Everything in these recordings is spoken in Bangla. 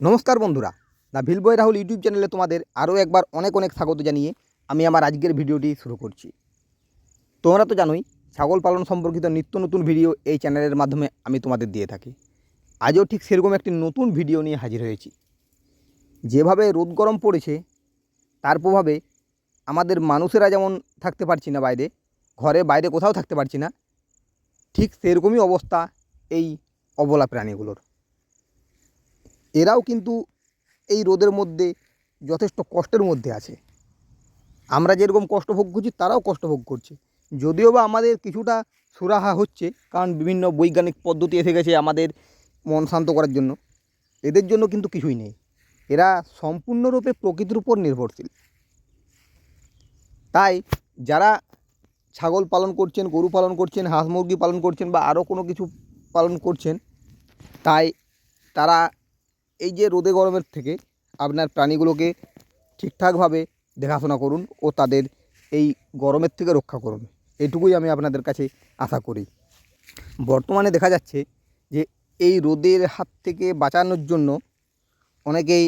নমস্কার বন্ধুরা। দ্য ভিলবয় রাহুল ইউটিউব চ্যানেলে তোমাদের আরও একবার অনেক অনেক স্বাগত জানিয়ে আমি আমার আজকের ভিডিওটি শুরু করছি। তোমরা তো জানোই, ছাগল পালন সম্পর্কিত নিত্য নতুন ভিডিও এই চ্যানেলের মাধ্যমে আমি তোমাদের দিয়ে থাকি। আজও ঠিক সেরকম একটি নতুন ভিডিও নিয়ে হাজির হয়েছি। যেভাবে রোদ গরম পড়েছে, তার প্রভাবে আমাদের মানুষেরা যেমন থাকতে পারছি না বাইরে, ঘরে বাইরে কোথাও থাকতে পারছি না, ঠিক সেরকমই অবস্থা এই অবলা প্রাণীগুলোর। এরাও কিন্তু এই রোদের মধ্যে যথেষ্ট কষ্টের মধ্যে আছে। আমরা যেরকম কষ্ট ভোগ করছি, তারাও কষ্ট ভোগ করছে। যদিও বা আমাদের কিছুটা সুরাহা হচ্ছে, কারণ বিভিন্ন বৈজ্ঞানিক পদ্ধতি এসে গেছে আমাদের মন শান্ত করার জন্য। এদের জন্য কিন্তু কিছুই নেই। এরা সম্পূর্ণরূপে প্রকৃতির উপর নির্ভরশীল। তাই যারা ছাগল পালন করছেন, গরু পালন করছেন, হাঁস মুরগি পালন করছেন বা আরও কোনো কিছু পালন করছেন, তাই তারা এই যে রোদে গরমের থেকে আপনার প্রাণীগুলোকে ঠিকঠাকভাবে দেখাশোনা করুন ও তাদের এই গরমের থেকে রক্ষা করুন। এটুকুই আমি আপনাদের কাছে আশা করি। বর্তমানে দেখা যাচ্ছে যে এই রোদের হাত থেকে বাঁচানোর জন্য অনেকেই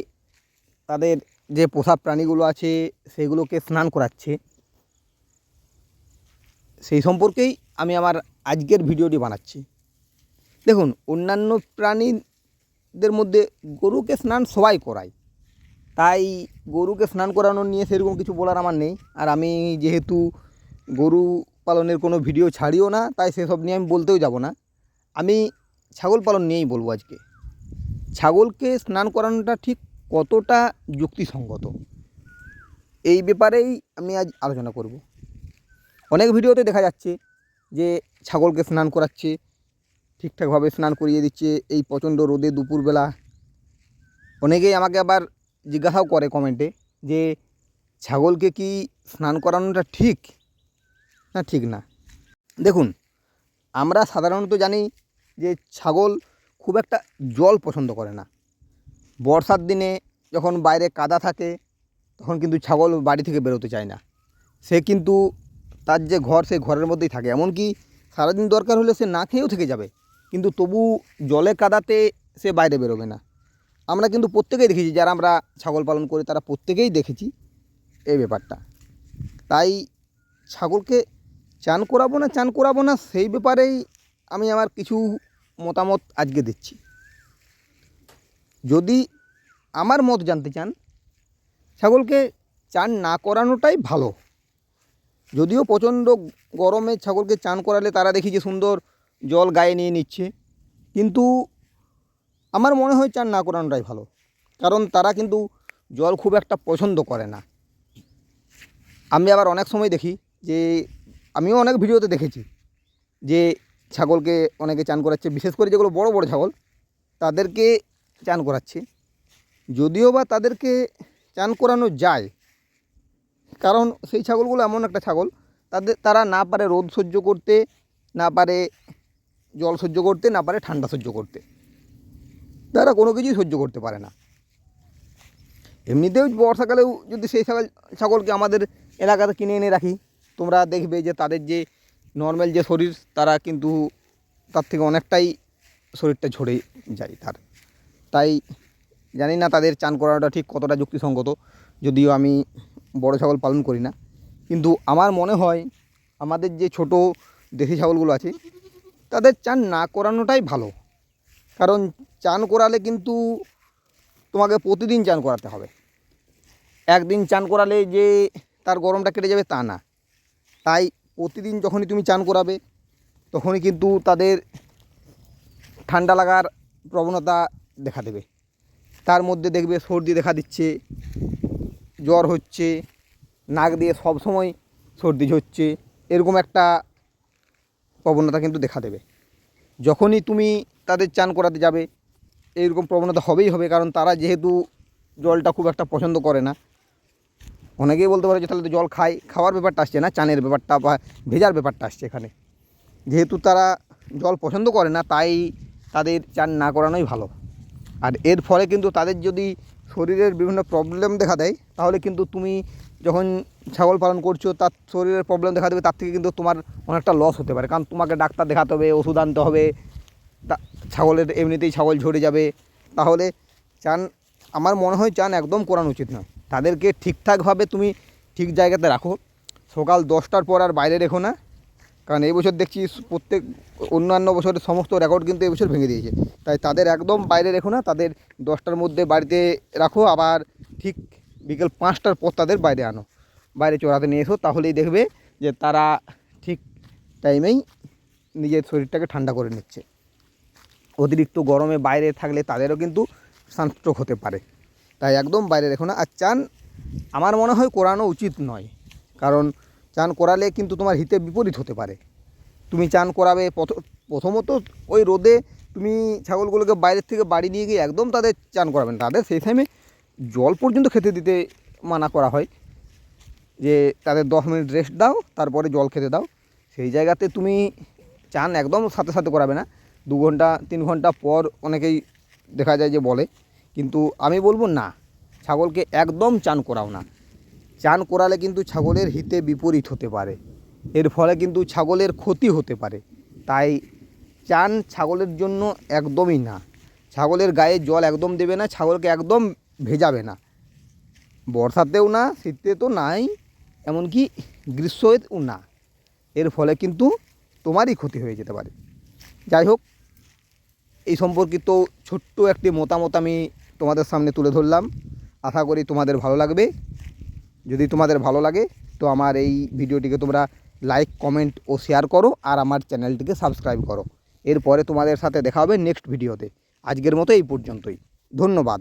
তাদের যে পোষা প্রাণীগুলো আছে সেগুলোকে স্নান করাচ্ছে। সেই সম্পর্কেই আমি আমার আজকের ভিডিওটি বানাচ্ছি। দেখুন, অন্যান্য প্রাণীদের মধ্যে গরুকে স্নান সবাই করায়। তাই গরুকে স্নান করানো নিয়ে সেরকম কিছু বলার আমার নেই। আর আমি যেহেতু গরু পালনের কোনো ভিডিও ছাড়িও না, তাই সেসব নিয়ে আমি বলতেও যাব না। আমি ছাগল পালন নিয়েই বলব আজকে। ছাগলকে স্নান করানোটা ঠিক কতটা যুক্তিসঙ্গত? এই ব্যাপারেই আমি আজ আলোচনা করব। অনেক ভিডিওতে দেখা যাচ্ছে যে ছাগলকে স্নান করাচ্ছে ঠিকঠাকভাবে স্নান করিয়ে দিচ্ছে, এই প্রচণ্ড রোদে দুপুরবেলা। অনেকেই আমাকে আবার জিজ্ঞাসাও করে কমেন্টে যে, ছাগলকে কি স্নান করানোটা ঠিক? না ঠিক না। দেখুন, আমরা সাধারণত জানি যে ছাগল খুব একটা জল পছন্দ করে না। বর্ষার দিনে যখন বাইরে কাদা থাকে, তখন কিন্তু ছাগল বাড়ি থেকে বেরোতে চায় না। সে কিন্তু তার যে ঘর সেই ঘরের মধ্যেই থাকে। এমনকি সারাদিন দরকার হলে সে না খেয়েও থেকে যাবে। কিন্তু তবু জলে কাদাতে সে বাইরে বেরোবে না। আমরা কিন্তু প্রত্যেকেই দেখেছি, যারা আমরা ছাগল পালন করি, তারা প্রত্যেকেই দেখেছি এই ব্যাপারটা। তাই ছাগলকে চান করাবো না, চান করাবো না, সেই ব্যাপারেই আমি আমার কিছু মতামত আজকে দিচ্ছি। যদি আমার মত জানতে চান, ছাগলকে চান না করানোটাই ভালো। যদিও প্রচণ্ড গরমে ছাগলকে চান করালে তারা দেখি যে সুন্দর জল গায়ে নিয়ে নিচ্ছে। কিন্তু আমার মনে হয় চান না করানোটাই ভালো। কারণ তারা কিন্তু জল খুব একটা পছন্দ করে না। আমি আবার অনেক সময় দেখি যে, আমিও অনেক ভিডিওতে দেখেছি যে, ছাগলকে অনেকে চান করাচ্ছে। বিশেষ করে যেগুলো বড় বড় ছাগল, তাদেরকে চান করাচ্ছে। যদিও বা তাদেরকে চান করানো যায়, কারণ সেই ছাগলগুলো এমন একটা ছাগল, তাদের, তারা না পারে রোদ সহ্য করতে, না পারে জল সহ্য করতে না পারে, ঠান্ডা সহ্য করতে। তারা কোনো কিছুই সহ্য করতে পারে না। এমনিতেও বর্ষাকালেও যদি সেই ছাগল, ছাগলকে আমাদের এলাকাতে কিনে এনে রাখি, তোমরা দেখবে যে তাদের যে নর্মাল যে শরীর, তারা কিন্তু তার থেকে অনেকটাই শরীরটা ঝরে যায় তার। তাই জানি না তাদের চান করাটা ঠিক কতটা যুক্তিসঙ্গত, যদিও আমি বড় ছাগল পালন করি না। কিন্তু আমার মনে হয়, আমাদের যে ছোট দেশি ছাগলগুলো আছে তাদের চান না করানোটাই ভালো। কারণ চান করালে কিন্তু তোমাকে প্রতিদিন চান করাতে হবে। একদিন চান করালে যে তার গরমটা কেটে যাবে তা না। তাই প্রতিদিন যখনই তুমি চান করাবে, তখনই কিন্তু তাদের ঠান্ডা লাগার প্রবণতা দেখা দেবে। তার মধ্যে দেখবে সর্দি দেখা দিচ্ছে, জ্বর হচ্ছে, নাক দিয়ে সব সময় সর্দি হচ্ছে এরকম একটা প্রবণতা কিন্তু দেখা দেবে। যখনই তুমি তাদের চান করাতে যাবে, এইরকম প্রবণতা হবেই হবে, কারণ তারা যেহেতু জলটা খুব একটা পছন্দ করে না। অনেকেই বলতে পারে যে, তাহলে তো জল খায়, খাওয়ার ব্যাপারটা আসছে না, চানের ব্যাপারটা বা ভেজার ব্যাপারটা আসছে এখানে। যেহেতু তারা জল পছন্দ করে না, তাই তাদের চান না করানোই ভালো। আর এর ফলে কিন্তু তাদের যদি শরীরের বিভিন্ন প্রবলেম দেখা দেয়, তাহলে কিন্তু তুমি যখন ছাগল পালন করছ, তার শরীরের প্রবলেম দেখা দেবে, তার থেকে কিন্তু তোমার অনেকটা লস হতে পারে। কারণ তোমাকে ডাক্তার দেখাতে হবে, ওষুধ আনতে হবে, তা ছাগলের এমনিতেই ছাগল ঝরে যাবে। তাহলে চান, আমার মনে হয় চান একদম করানো উচিত নয়। তাদেরকে ঠিকঠাকভাবে তুমি ঠিক জায়গাতে রাখো। সকাল দশটার পর আর বাইরে রেখো না। কারণ এই বছর দেখছি প্রত্যেক, অন্যান্য বছরের সমস্ত রেকর্ড কিন্তু এবছর ভেঙে দিয়েছে। তাই তাদের একদম বাইরে রেখো না, তাদের দশটার মধ্যে বাড়িতে রাখো। আবার ঠিক বিকেল পাঁচটার পর তাদের বাইরে আনো। বাইরে চড়াতে নিয়ে এসো, তাহলেই দেখবে যে তারা ঠিক টাইমেই নিজের শরীরটাকে ঠান্ডা করে নিচ্ছে। অতিরিক্ত গরমে বাইরে থাকলে তাদেরও কিন্তু সানস্ট্রোক হতে পারে। তাই একদম বাইরে রেখো না। আর চান, আমার মনে হয় করানো উচিত নয়। কারণ চান করালে কিন্তু তোমার হিতে বিপরীত হতে পারে। তুমি চান করাবে, প্রথ- প্রথমত ওই রোদে তুমি ছাগলগুলোকে বাইরের থেকে বাড়ি নিয়ে গিয়ে একদম তাদের চান করাবেন তাদের সেই টাইমে জল পর্যন্ত খেতে দিতে মানা করা হয়। যে তাদের দশ মিনিট রেস্ট দাও, তারপরে জল খেতে দাও। সেই জায়গাতে তুমি চান একদম সাথে সাথে করাবে না। দু ঘণ্টা, তিন ঘণ্টা পর অনেকেই দেখা যায় যে বলে, কিন্তু আমি বলব না। ছাগলকে একদম চান করাও না। চান করালে কিন্তু ছাগলের হিতে বিপরীত হতে পারে। এর ফলে কিন্তু ছাগলের ক্ষতি হতে পারে। তাই চান ছাগলের জন্য একদমই না। ছাগলের গায়ে জল একদম দেবে না, ছাগলকে একদম ভেজাবে না। বর্ষাতেও না শীতে তো নাই, এমনকি গ্রীষ্মেও না। এর ফলে কিন্তু তোমারই ক্ষতি হয়ে যেতে পারে। যাই হোক, এই সম্পর্কিত ছোট্ট একটি মতামত আমি তোমাদের সামনে তুলে ধরলাম। আশা করি তোমাদের ভালো লাগবে। যদি তোমাদের ভালো লাগে, তো আমার এই ভিডিওটিকে তোমরা লাইক, কমেন্ট ও শেয়ার করো আর আমার চ্যানেলটিকে সাবস্ক্রাইব করো। এরপরে তোমাদের সাথে দেখা হবে নেক্সট ভিডিওতে। আজকের মতো এই পর্যন্তই। ধন্যবাদ।